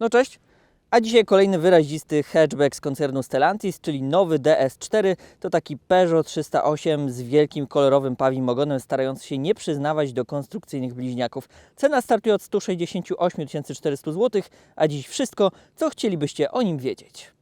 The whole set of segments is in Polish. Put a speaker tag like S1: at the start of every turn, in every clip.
S1: No cześć. A dzisiaj kolejny wyrazisty hatchback z koncernu Stellantis, czyli nowy DS4. To taki Peugeot 308 z wielkim kolorowym pawim ogonem, starający się nie przyznawać do konstrukcyjnych bliźniaków. Cena startuje od 168 400 zł, a dziś wszystko, co chcielibyście o nim wiedzieć.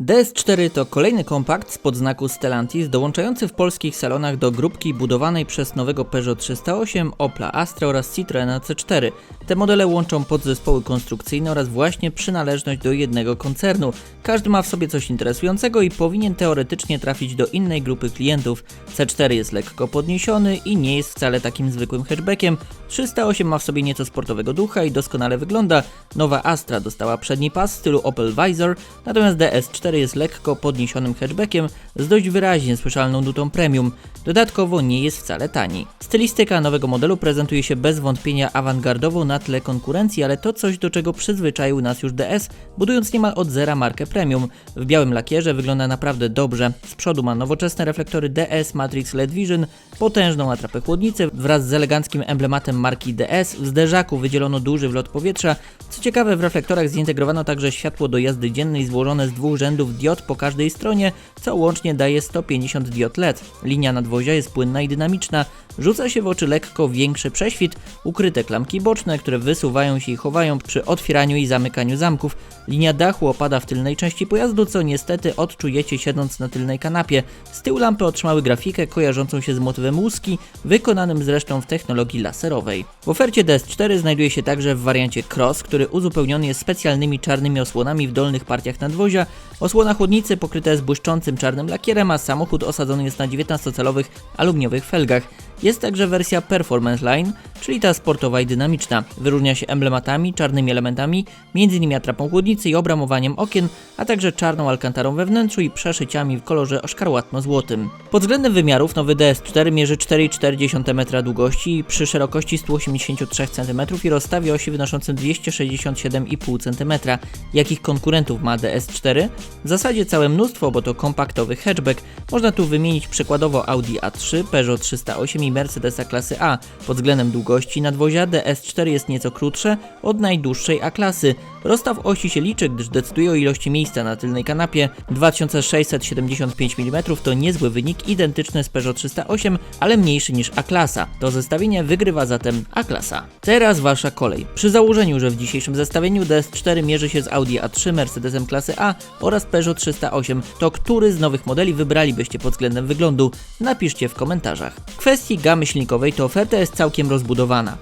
S1: DS4 to kolejny kompakt spod znaku Stellantis dołączający w polskich salonach do grupki budowanej przez nowego Peugeot 308, Opla Astra oraz Citroena C4. Te modele łączą podzespoły konstrukcyjne oraz właśnie przynależność do jednego koncernu. Każdy ma w sobie coś interesującego i powinien teoretycznie trafić do innej grupy klientów. C4 jest lekko podniesiony i nie jest wcale takim zwykłym hatchbackiem. 308 ma w sobie nieco sportowego ducha i doskonale wygląda. Nowa Astra dostała przedni pas w stylu Opel Visor, natomiast DS4 jest lekko podniesionym hatchbackiem z dość wyraźnie słyszalną nutą premium. Dodatkowo nie jest wcale tani. Stylistyka nowego modelu prezentuje się bez wątpienia awangardowo na tle konkurencji, ale to coś do czego przyzwyczaił nas już DS, budując niemal od zera markę premium. W białym lakierze wygląda naprawdę dobrze. Z przodu ma nowoczesne reflektory DS Matrix LED Vision, potężną atrapę chłodnicy wraz z eleganckim emblematem marki DS. W zderzaku wydzielono duży wlot powietrza. Co ciekawe, w reflektorach zintegrowano także światło do jazdy dziennej złożone z dwóch rzędów diod po każdej stronie, co łącznie daje 150 diod LED. Linia nadwozia jest płynna i dynamiczna. Rzuca się w oczy lekko większy prześwit, ukryte klamki boczne, które wysuwają się i chowają przy otwieraniu i zamykaniu zamków. Linia dachu opada w tylnej części pojazdu, co niestety odczujecie siedząc na tylnej kanapie. Z tyłu lampy otrzymały grafikę kojarzącą się z motywem łuski, wykonanym zresztą w technologii laserowej. W ofercie DS4 znajduje się także w wariancie Cross, który uzupełniony jest specjalnymi czarnymi osłonami w dolnych partiach nadwozia. Osłona chłodnicy pokryta jest błyszczącym czarnym lakierem, a samochód osadzony jest na 19-calowych aluminiowych felgach. Jest także wersja Performance Line, czyli ta sportowa i dynamiczna. Wyróżnia się emblematami, czarnymi elementami, m.in. atrapą chłodnicy i obramowaniem okien, a także czarną alkantarą we wnętrzu i przeszyciami w kolorze szkarłatno-złotym. Pod względem wymiarów nowy DS4 mierzy 4,4 m długości przy szerokości 183 cm i rozstawie osi wynoszącym 267,5 cm. Jakich konkurentów ma DS4? W zasadzie całe mnóstwo, bo to kompaktowy hatchback. Można tu wymienić przykładowo Audi A3, Peugeot 308 i Mercedesa klasy A. Pod względem długości nadwozia DS4 jest nieco krótsze od najdłuższej A-klasy. Rozstaw osi się liczy, gdyż decyduje o ilości miejsca na tylnej kanapie. 2675 mm to niezły wynik, identyczny z Peugeot 308, ale mniejszy niż A-klasa. To zestawienie wygrywa zatem A-klasa. Teraz wasza kolej. Przy założeniu, że w dzisiejszym zestawieniu DS4 mierzy się z Audi A3, Mercedesem klasy A oraz Peugeot 308, to który z nowych modeli wybralibyście pod względem wyglądu? Napiszcie w komentarzach. W kwestii gamy silnikowej to oferta jest całkiem rozbudowana.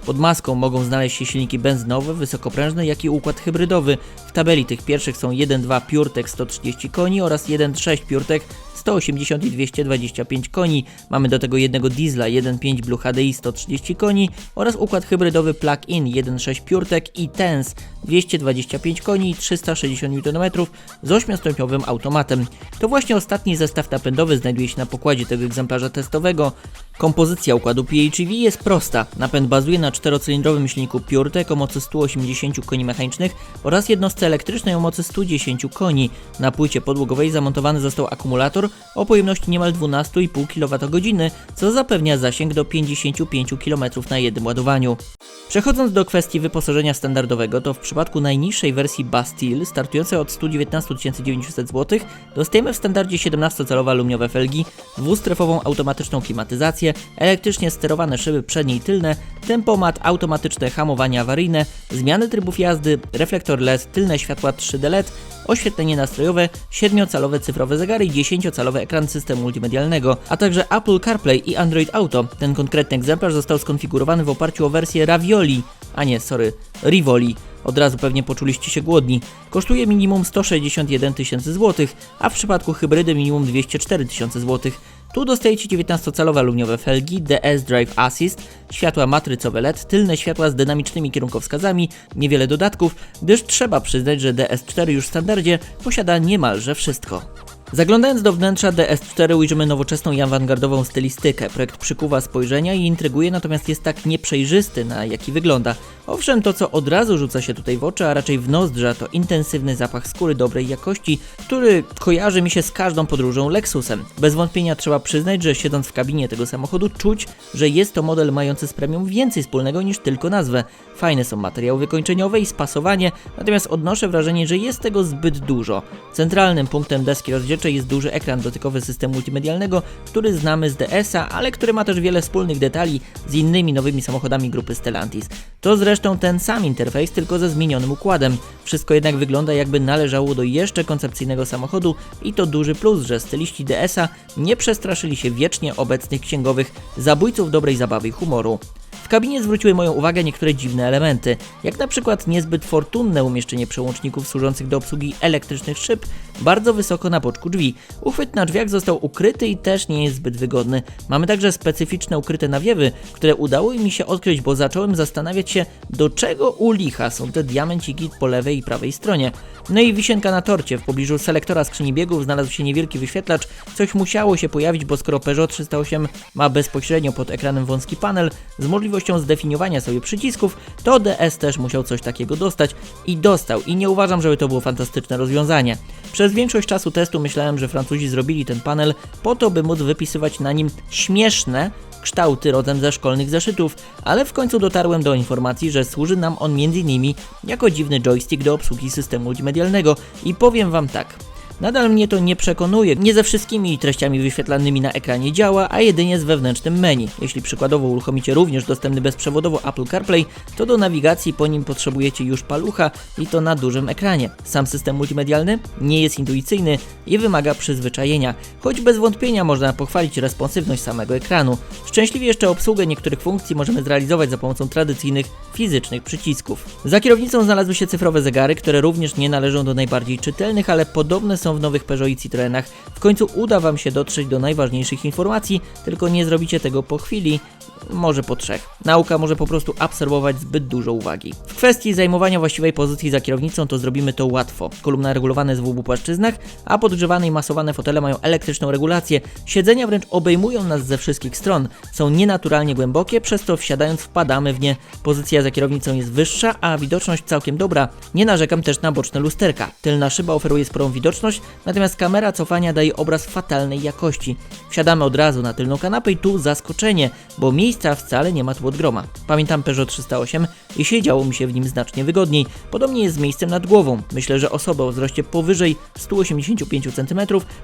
S1: Pod maską mogą znaleźć się silniki benzynowe, wysokoprężne, jak i układ hybrydowy. W tabeli tych pierwszych są 1.2 PureTech 130 koni oraz 1.6 PureTech 180 i 225 koni. Mamy do tego jednego diesla 1.5 Blue HDI 130 koni oraz układ hybrydowy plug-in 1.6 PureTech i Tense 225 koni i 360 Nm z 8-stopniowym automatem. To właśnie ostatni zestaw napędowy znajduje się na pokładzie tego egzemplarza testowego. Kompozycja układu PHEV jest prosta. Napęd bazuje na czterocylindrowym silniku PureTech o mocy 180 koni mechanicznych oraz jednostce elektrycznej o mocy 110 koni. Na płycie podłogowej zamontowany został akumulator o pojemności niemal 12,5 kWh, co zapewnia zasięg do 55 km na jednym ładowaniu. Przechodząc do kwestii wyposażenia standardowego, to w przypadku najniższej wersji Bastille, startującej od 119 900 zł, dostajemy w standardzie 17-calowe aluminiowe felgi, dwustrefową automatyczną klimatyzację, elektrycznie sterowane szyby przednie i tylne, tempomat, automatyczne hamowanie awaryjne, zmiany trybów jazdy, reflektor LED, tylne światła 3D LED, oświetlenie nastrojowe, 7-calowe cyfrowe zegary i 10-calowy ekran systemu multimedialnego, a także Apple CarPlay i Android Auto. Ten konkretny egzemplarz został skonfigurowany w oparciu o wersję Ravioli, a nie, sorry, Rivoli. Od razu pewnie poczuliście się głodni. Kosztuje minimum 161 tysięcy złotych, a w przypadku hybrydy minimum 204 tysiące złotych. Tu dostajecie 19-calowe aluminiowe felgi, DS Drive Assist, światła matrycowe LED, tylne światła z dynamicznymi kierunkowskazami, niewiele dodatków, gdyż trzeba przyznać, że DS4 już w standardzie posiada niemalże wszystko. Zaglądając do wnętrza DS4 ujrzymy nowoczesną i awangardową stylistykę. Projekt przykuwa spojrzenia i intryguje, natomiast jest tak nieprzejrzysty, na jaki wygląda. Owszem, to co od razu rzuca się tutaj w oczy, a raczej w nozdrza, to intensywny zapach skóry dobrej jakości, który kojarzy mi się z każdą podróżą Lexusem. Bez wątpienia trzeba przyznać, że siedząc w kabinie tego samochodu czuć, że jest to model mający z premium więcej wspólnego niż tylko nazwę. Fajne są materiały wykończeniowe i spasowanie, natomiast odnoszę wrażenie, że jest tego zbyt dużo. Centralnym punktem deski rozdzielczej jest duży ekran dotykowy systemu multimedialnego, który znamy z DS-a, ale który ma też wiele wspólnych detali z innymi nowymi samochodami grupy Stellantis. To zresztą ten sam interfejs, tylko ze zmienionym układem. Wszystko jednak wygląda jakby należało do jeszcze koncepcyjnego samochodu i to duży plus, że styliści DS-a nie przestraszyli się wiecznie obecnych księgowych zabójców dobrej zabawy i humoru. W kabinie zwróciły moją uwagę niektóre dziwne elementy, jak na przykład niezbyt fortunne umieszczenie przełączników służących do obsługi elektrycznych szyb bardzo wysoko na boczku drzwi. Uchwyt na drzwiach został ukryty i też nie jest zbyt wygodny. Mamy także specyficzne ukryte nawiewy, które udało mi się odkryć, bo zacząłem zastanawiać się, do czego u licha są te diamenciki po lewej i prawej stronie. No i wisienka na torcie, w pobliżu selektora skrzyni biegów znalazł się niewielki wyświetlacz, coś musiało się pojawić, bo skoro Peugeot 308 ma bezpośrednio pod ekranem wąski panel z możliwością zdefiniowania sobie przycisków, to DS też musiał coś takiego dostać i dostał i nie uważam, żeby to było fantastyczne rozwiązanie. Przez większość czasu testu myślałem, że Francuzi zrobili ten panel po to, by móc wypisywać na nim śmieszne, kształty rodem ze szkolnych zeszytów, ale w końcu dotarłem do informacji, że służy nam on m.in. jako dziwny joystick do obsługi systemu multimedialnego i powiem wam tak. Nadal mnie to nie przekonuje. Nie ze wszystkimi treściami wyświetlanymi na ekranie działa, a jedynie z wewnętrznym menu. Jeśli przykładowo uruchomicie również dostępny bezprzewodowo Apple CarPlay, to do nawigacji po nim potrzebujecie już palucha i to na dużym ekranie. Sam system multimedialny nie jest intuicyjny i wymaga przyzwyczajenia, choć bez wątpienia można pochwalić responsywność samego ekranu. Szczęśliwie jeszcze obsługę niektórych funkcji możemy zrealizować za pomocą tradycyjnych fizycznych przycisków. Za kierownicą znalazły się cyfrowe zegary, które również nie należą do najbardziej czytelnych, ale podobne są w nowych Peugeot i Citroenach. W końcu uda Wam się dotrzeć do najważniejszych informacji, tylko nie zrobicie tego po chwili, może po trzech. Nauka może po prostu absorbować zbyt dużo uwagi. W kwestii zajmowania właściwej pozycji za kierownicą to zrobimy to łatwo. Kolumna regulowane jest w obu płaszczyznach, a podgrzewane i masowane fotele mają elektryczną regulację. Siedzenia wręcz obejmują nas ze wszystkich stron. Są nienaturalnie głębokie, przez to wsiadając wpadamy w nie. Pozycja za kierownicą jest wyższa, a widoczność całkiem dobra. Nie narzekam też na boczne lusterka. Tylna szyba oferuje sporą widoczność, natomiast kamera cofania daje obraz fatalnej jakości. Wsiadamy od razu na tylną kanapę i tu zaskoczenie, bo miejsca wcale nie ma tu od groma. Pamiętam Peugeot 308 i siedziało mi się w nim znacznie wygodniej. Podobnie jest z miejscem nad głową. Myślę, że osoby o wzroście powyżej 185 cm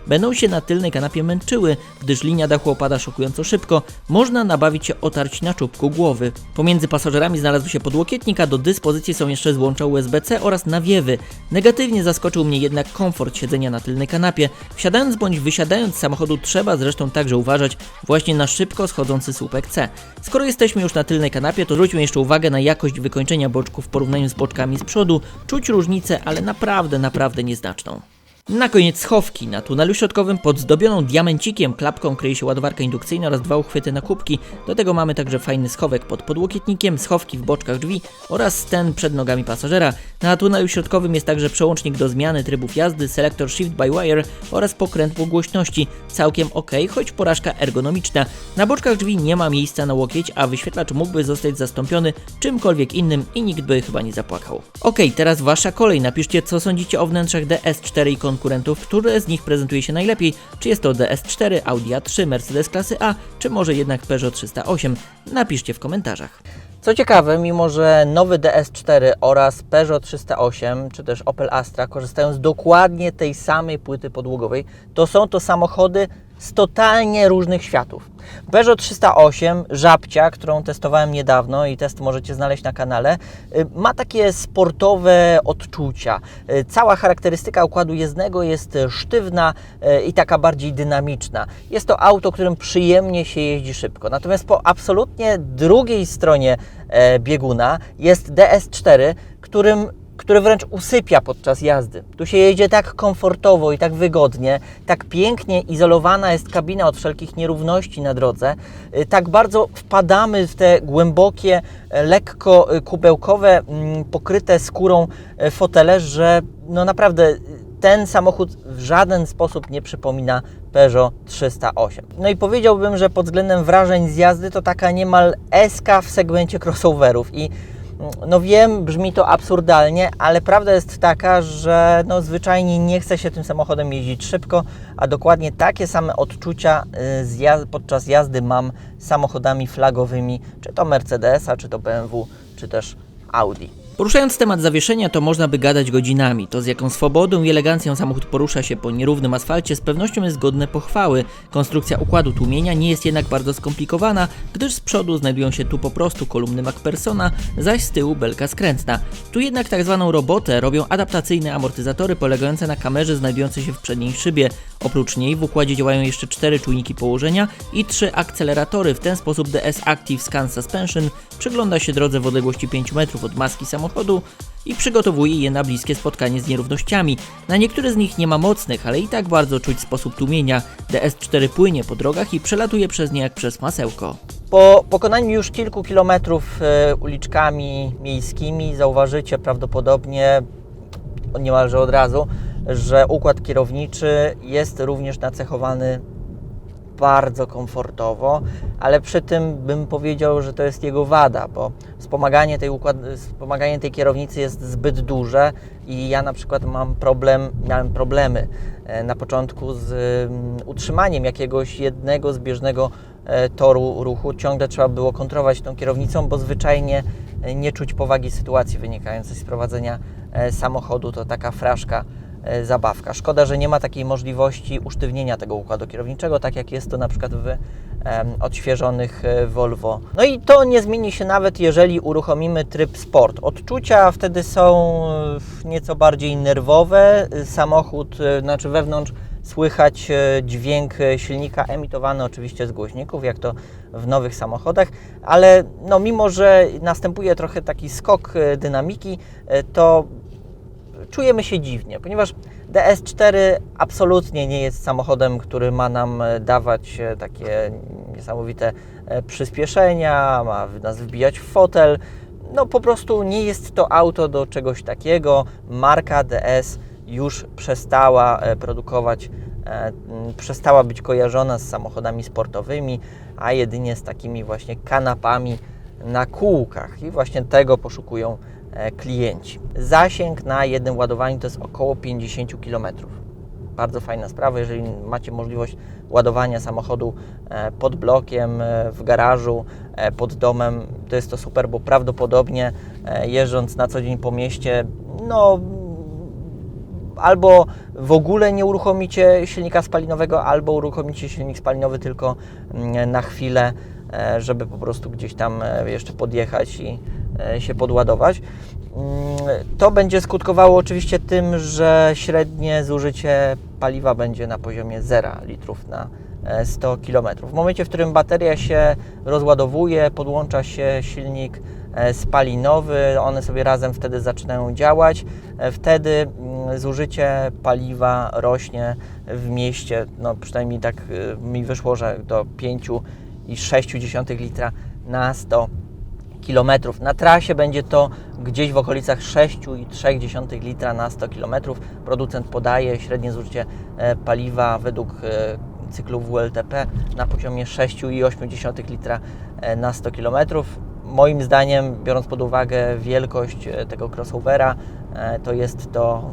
S1: będą się na tylnej kanapie męczyły, gdyż linia dachu opada szokująco szybko. Można nabawić się otarć na czubku głowy. Pomiędzy pasażerami znalazł się podłokietnik, a do dyspozycji są jeszcze złącza USB-C oraz nawiewy. Negatywnie zaskoczył mnie jednak komfort siedzenia na tylnej kanapie. Wsiadając bądź wysiadając z samochodu trzeba zresztą także uważać właśnie na szybko schodzący słupek C. Skoro jesteśmy już na tylnej kanapie, to zwróćmy jeszcze uwagę na jakość wykończenia boczków w porównaniu z boczkami z przodu. Czuć różnicę, ale naprawdę, naprawdę nieznaczną. Na koniec schowki. Na tunelu środkowym pod zdobioną diamencikiem klapką kryje się ładowarka indukcyjna oraz dwa uchwyty na kubki. Do tego mamy także fajny schowek pod podłokietnikiem, schowki w boczkach drzwi oraz ten przed nogami pasażera. Na tunelu środkowym jest także przełącznik do zmiany trybów jazdy, selektor Shift by Wire oraz pokrętło głośności. Całkiem ok, choć porażka ergonomiczna. Na boczkach drzwi nie ma miejsca na łokieć, a wyświetlacz mógłby zostać zastąpiony czymkolwiek innym i nikt by chyba nie zapłakał. Ok, teraz wasza kolej. Napiszcie co sądzicie o wnętrzach DS4 i konkurentów, które z nich prezentuje się najlepiej. Czy jest to DS4, Audi A3, Mercedes klasy A, czy może jednak Peugeot 308? Napiszcie w komentarzach. Co ciekawe, mimo że nowy DS4 oraz Peugeot 308 czy też Opel Astra korzystają z dokładnie tej samej płyty podłogowej, to są to samochody z totalnie różnych światów. Peugeot 308, żabcia, którą testowałem niedawno i test możecie znaleźć na kanale, y, ma takie sportowe odczucia. Y, Cała charakterystyka układu jezdnego jest sztywna y, i taka bardziej dynamiczna. Jest to auto, którym przyjemnie się jeździ szybko. Natomiast po absolutnie drugiej stronie e, bieguna jest DS4, którym który wręcz usypia podczas jazdy. Tu się jedzie tak komfortowo i tak wygodnie, tak pięknie izolowana jest kabina od wszelkich nierówności na drodze, y, tak bardzo wpadamy w te głębokie, e, lekko y, kubełkowe, mm, pokryte skórą e, fotele, że no naprawdę y,
S2: ten samochód w żaden sposób nie przypomina Peugeot 308. No i powiedziałbym, że pod względem wrażeń z jazdy to taka niemal SK w segmencie crossoverów i no wiem, brzmi to absurdalnie, ale prawda jest taka, że no zwyczajnie nie chce się tym samochodem jeździć szybko, a dokładnie takie same odczucia y, podczas jazdy mam samochodami flagowymi, czy to Mercedesa, czy to BMW, czy też Audi.
S1: Poruszając temat zawieszenia, to można by gadać godzinami. To z jaką swobodą i elegancją samochód porusza się po nierównym asfalcie z pewnością jest godne pochwały. Konstrukcja układu tłumienia nie jest jednak bardzo skomplikowana, gdyż z przodu znajdują się tu po prostu kolumny MacPersona, zaś z tyłu belka skrętna. Tu jednak tak zwaną robotę robią adaptacyjne amortyzatory polegające na kamerze znajdującej się w przedniej szybie. Oprócz niej w układzie działają jeszcze cztery czujniki położenia i trzy akceleratory. W ten sposób DS Active Scan Suspension przygląda się drodze w odległości 5 metrów od maski samochodu i przygotowuje je na bliskie spotkanie z nierównościami. Na niektóre z nich nie ma mocnych, ale i tak bardzo czuć sposób tłumienia. DS4 płynie po drogach i przelatuje przez nie jak przez masełko.
S2: Po pokonaniu już kilku kilometrów e, uliczkami miejskimi zauważycie prawdopodobnie niemalże od razu, że układ kierowniczy jest również nacechowany bardzo komfortowo, ale przy tym bym powiedział, że to jest jego wada, bo wspomaganie tej, układ, wspomaganie tej kierownicy jest zbyt duże i ja na przykład mam problem, miałem problemy e, na początku z mm, utrzymaniem jakiegoś jednego zbieżnego e, toru ruchu. Ciągle trzeba było kontrolować tą kierownicą, bo zwyczajnie e, nie czuć powagi sytuacji wynikającej z prowadzenia samochodu. To taka fraszka zabawka. Szkoda, że nie ma takiej możliwości usztywnienia tego układu kierowniczego, tak jak jest to na przykład w odświeżonych e, Volvo. No i to nie zmieni się nawet, jeżeli uruchomimy tryb Sport. Odczucia wtedy są e, nieco bardziej nerwowe. Samochód, e, znaczy wewnątrz słychać e, dźwięk e, silnika emitowany oczywiście z głośników, jak to w nowych samochodach, ale no, mimo, że następuje trochę taki skok e, dynamiki, e, to czujemy się dziwnie, ponieważ DS4 absolutnie nie jest samochodem, który ma nam e, dawać e, takie niesamowite e, przyspieszenia, ma nas wbijać w fotel. No po prostu nie jest to auto do czegoś takiego. Marka DS już przestała produkować, przestała być kojarzona z samochodami sportowymi, a jedynie z takimi właśnie kanapami na kółkach i właśnie tego poszukują e, klienci. Zasięg na jednym ładowaniu to jest około 50 km. Bardzo fajna sprawa, jeżeli macie możliwość ładowania samochodu e, pod blokiem, e, w garażu, pod domem, to jest to super, bo prawdopodobnie jeżdżąc na co dzień po mieście, no albo w ogóle nie uruchomicie silnika spalinowego, albo uruchomicie silnik spalinowy tylko mm, na chwilę, żeby po prostu gdzieś tam e, jeszcze podjechać i e, się podładować. Mm, To będzie skutkowało oczywiście tym, że średnie zużycie paliwa będzie na poziomie 0 litrów na e, 100 km. W momencie, w którym bateria się rozładowuje, podłącza się silnik e, spalinowy, one sobie razem wtedy zaczynają działać. E, Wtedy mm, zużycie paliwa rośnie w mieście, no przynajmniej tak e, mi wyszło, że do 5,6 litra na 100 kilometrów. Na trasie będzie to gdzieś w okolicach 6,3 litra na 100 km. Producent podaje średnie zużycie e, paliwa według e, cyklu WLTP na poziomie 6,8 litra e, na 100 km. Moim zdaniem, biorąc pod uwagę wielkość tego crossovera, to jest to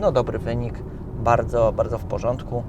S2: no, dobry wynik, bardzo, bardzo w porządku.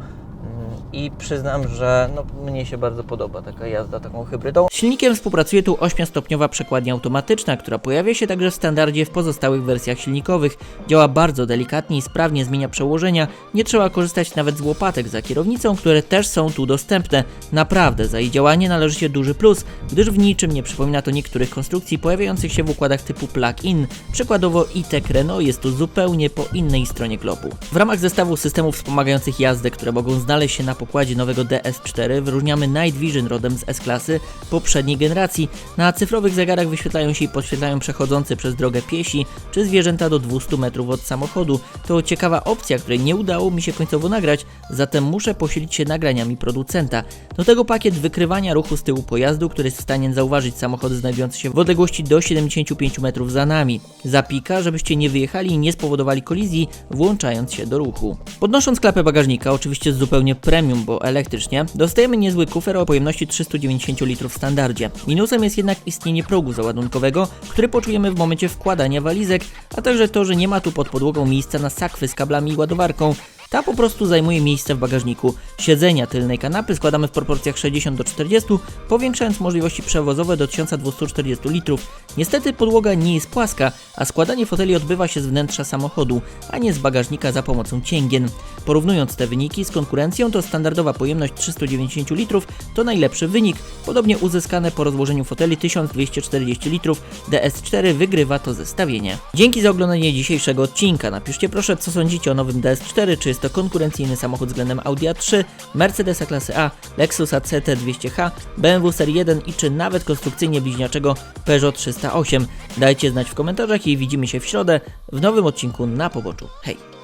S2: I przyznam, że no, mnie się bardzo podoba taka jazda taką hybrydą.
S1: Silnikiem współpracuje tu 8-stopniowa przekładnia automatyczna, która pojawia się także w standardzie w pozostałych wersjach silnikowych. Działa bardzo delikatnie i sprawnie zmienia przełożenia, nie trzeba korzystać nawet z łopatek za kierownicą, które też są tu dostępne. Naprawdę, za jej działanie należy się duży plus, gdyż w niczym nie przypomina to niektórych konstrukcji pojawiających się w układach typu plug-in. Przykładowo e-Tech Renault jest tu zupełnie po innej stronie klopu. W ramach zestawu systemów wspomagających jazdę, które mogą znaleźć się na pokładzie nowego DS4 wyróżniamy Night Vision rodem z S-klasy poprzedniej generacji. Na cyfrowych zegarach wyświetlają się i podświetlają przechodzący przez drogę piesi czy zwierzęta do 200 metrów od samochodu. To ciekawa opcja, której nie udało mi się końcowo nagrać, zatem muszę posilić się nagraniami producenta. Do tego pakiet wykrywania ruchu z tyłu pojazdu, który jest w stanie zauważyć samochody znajdujące się w odległości do 75 metrów za nami. Zapika, żebyście nie wyjechali i nie spowodowali kolizji, włączając się do ruchu. Podnosząc klapę bagażnika, oczywiście zupełnie premium, bo elektrycznie, dostajemy niezły kufer o pojemności 390 litrów w standardzie. Minusem jest jednak istnienie progu załadunkowego, który poczujemy w momencie wkładania walizek, a także to, że nie ma tu pod podłogą miejsca na sakwy z kablami i ładowarką. Ta po prostu zajmuje miejsce w bagażniku. Siedzenia tylnej kanapy składamy w proporcjach 60 do 40, powiększając możliwości przewozowe do 1240 litrów. Niestety podłoga nie jest płaska, a składanie foteli odbywa się z wnętrza samochodu, a nie z bagażnika za pomocą cięgien. Porównując te wyniki z konkurencją, to standardowa pojemność 390 litrów to najlepszy wynik, podobnie uzyskane po rozłożeniu foteli 1240 litrów. DS4 wygrywa to zestawienie. Dzięki za oglądanie dzisiejszego odcinka. Napiszcie proszę, co sądzicie o nowym DS4, czy jest to konkurencyjny samochód względem Audi A3, Mercedesa klasy A, Lexusa CT200H, BMW Serii 1 i czy nawet konstrukcyjnie bliźniaczego Peugeot 308. Dajcie znać w komentarzach i widzimy się w środę w nowym odcinku na poboczu. Hej!